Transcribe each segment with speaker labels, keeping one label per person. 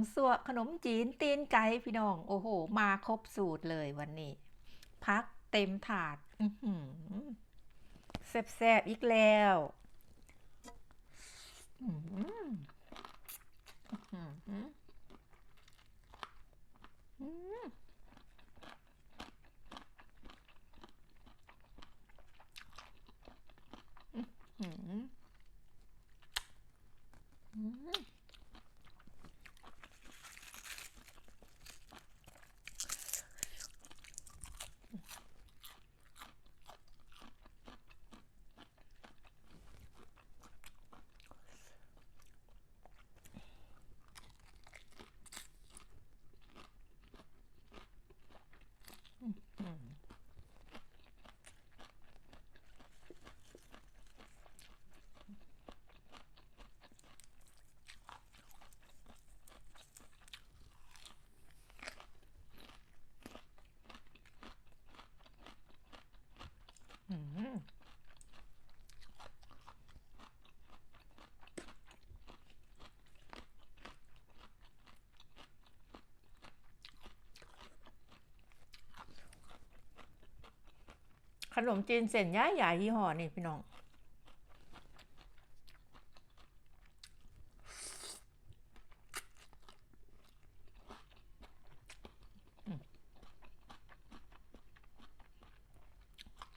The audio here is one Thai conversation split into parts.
Speaker 1: ำซั่วขนมจีนตีนไก่พี่น้อง โอ้โห มาครบสูตรเลยวันนี้ พักเต็มถาดแซ่บๆอีกแล้วอืมหืออื้อหืออื้อหืออื้อ อืม ขนมจีนเส้นย้ายใหญ่ยี่ห้อนี่พี่น้อง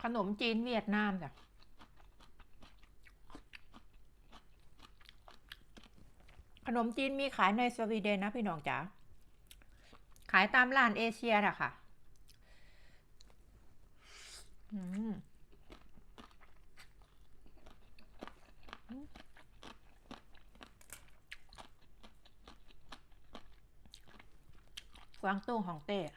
Speaker 1: ขนมจีนเวียดนามจ้ะขนมจีนมีขายในสวีเดนนะพี่น้องจ๋า ขายตามร้านเอเชียอะค่ะ อืมกวางตุ้งของเต้อะ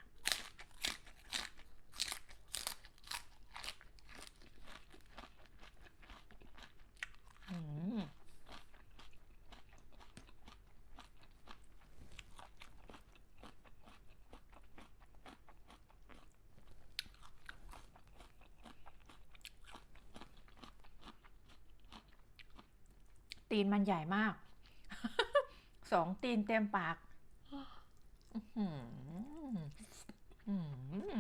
Speaker 1: อืม ตีนมันใหญ่มาก สองตีนเต็มปาก อื้อหืออื้อหือ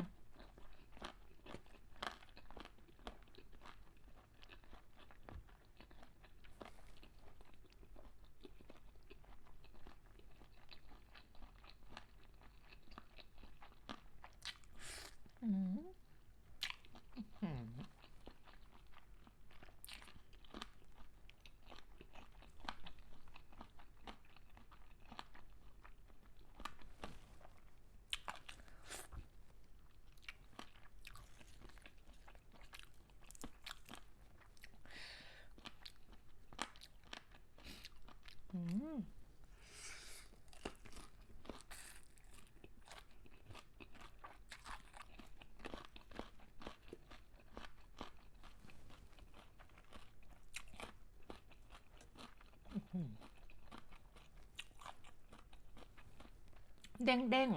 Speaker 1: อืมอื้อหือ อืม เด้งเด้ง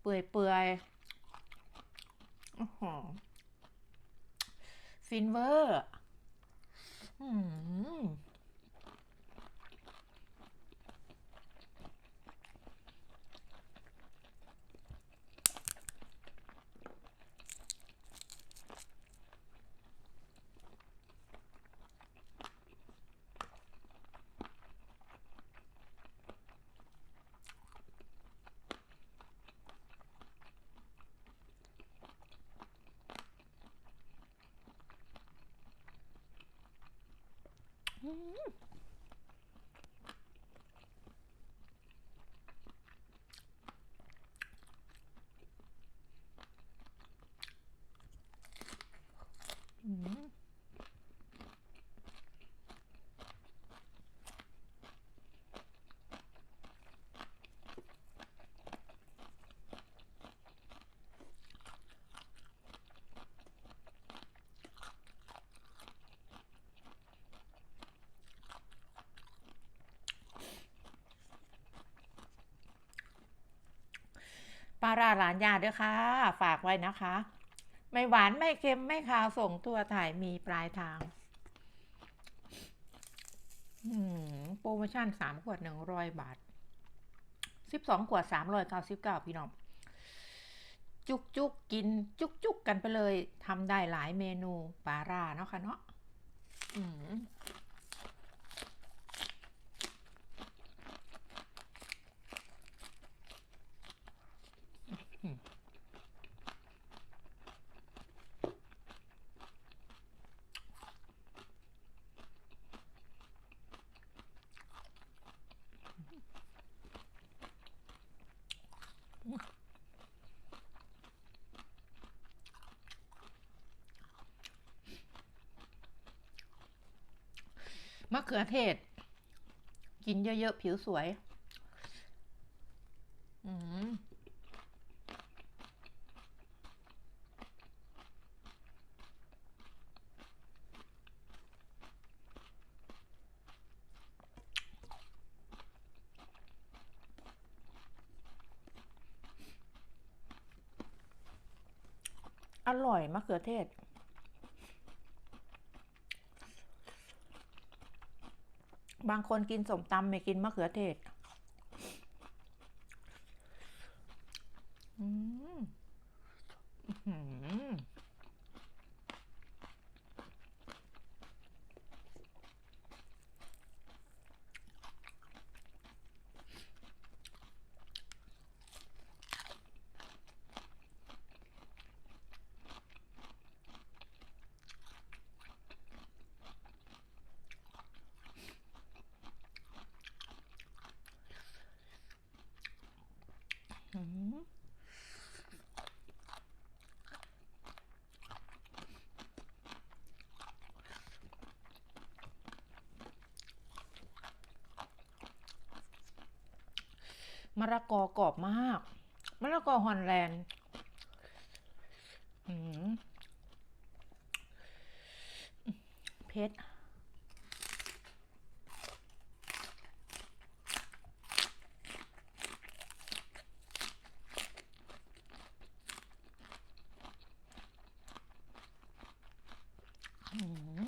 Speaker 1: เปื่อยเปื่อยฟินเวอร์ อืม Mm-hmm. ร้าหลานยาด้วยค่ะ ฝากไว้นะคะ ไม่หวานไม่เค็มไม่คาวส่งทั่วไทยมีปลายทางโปรโมชั่นสามขวดหนึ่งร้อยบาทสิบสองขวดสามร้อยเก้าสิบเก้าพี่น้อง จุกจุกกิน จุกจุกกันไปเลยทำได้หลายเมนูปลาร่าเนาะค่ะเนาะอืม มะ เขือเทศ กินเยอะๆ ผิวสวย อืมอร่อยมะเขือเทศ บางคนกินสมตำไม่กินมะเขือเทศ อืมอื้อหืออืม มะละกอกรอบมาก มะละกอฮอนแลนด์เผ็ด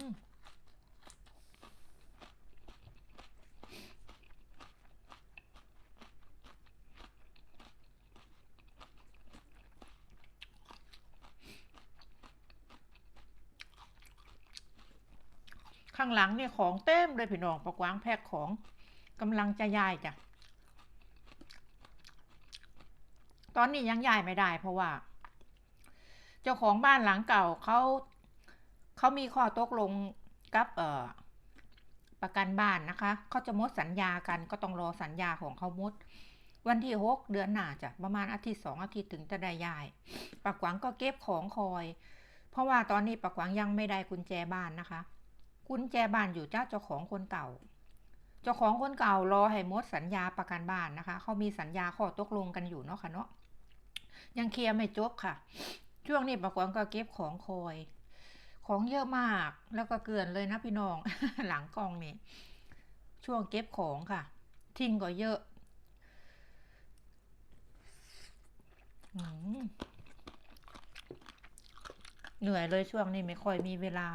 Speaker 1: มข้าง หลังเนี่ยของเต็มเลยพี่น้องประกวางแพ็คของกำลังจะย้ายจ้ะ ตอนนี้ยังย้ายไม่ได้เพราะว่า เจ้าของบ้านหลังเก่าเขาเขามีข้อตกลงกับเอ่อประกันบ้านนะคะ เขาจะมดสัญญากันก็ต้องรอสัญญาของเขามด วันที่หกเดือนหน้าจ้ะประมาณอาทิตย์สองอาทิตย์ถึงจะได้ย้ายปากหวังก็เก็บของคอย เพราะว่าตอนนี้ปากหวังยังไม่ได้กุญแจบ้านนะคะ กุญแจบ้านอยู่เจ้าเจ้าของคนเก่า เจ้าของคนเก่ารอให้หมดสัญญาประกันบ้านนะคะ เขามีสัญญาข้อตกลงกันอยู่เนาะค่ะเนาะ ยังเคลียร์ไม่จบค่ะ ช่วงนี้ปากวงก็เก็บของคอย ของเยอะมาก แล้วก็เกลื่อนเลยนะพี่น้อง หลังกองนี่ ช่วงเก็บของค่ะ ทิ้งก็เยอะอเหนื่อยเลยช่วงนี้ไม่ค่อยมีเวลา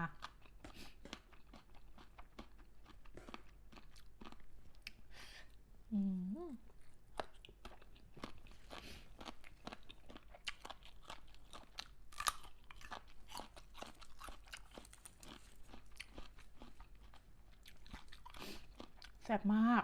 Speaker 1: อืมแซ่บมาก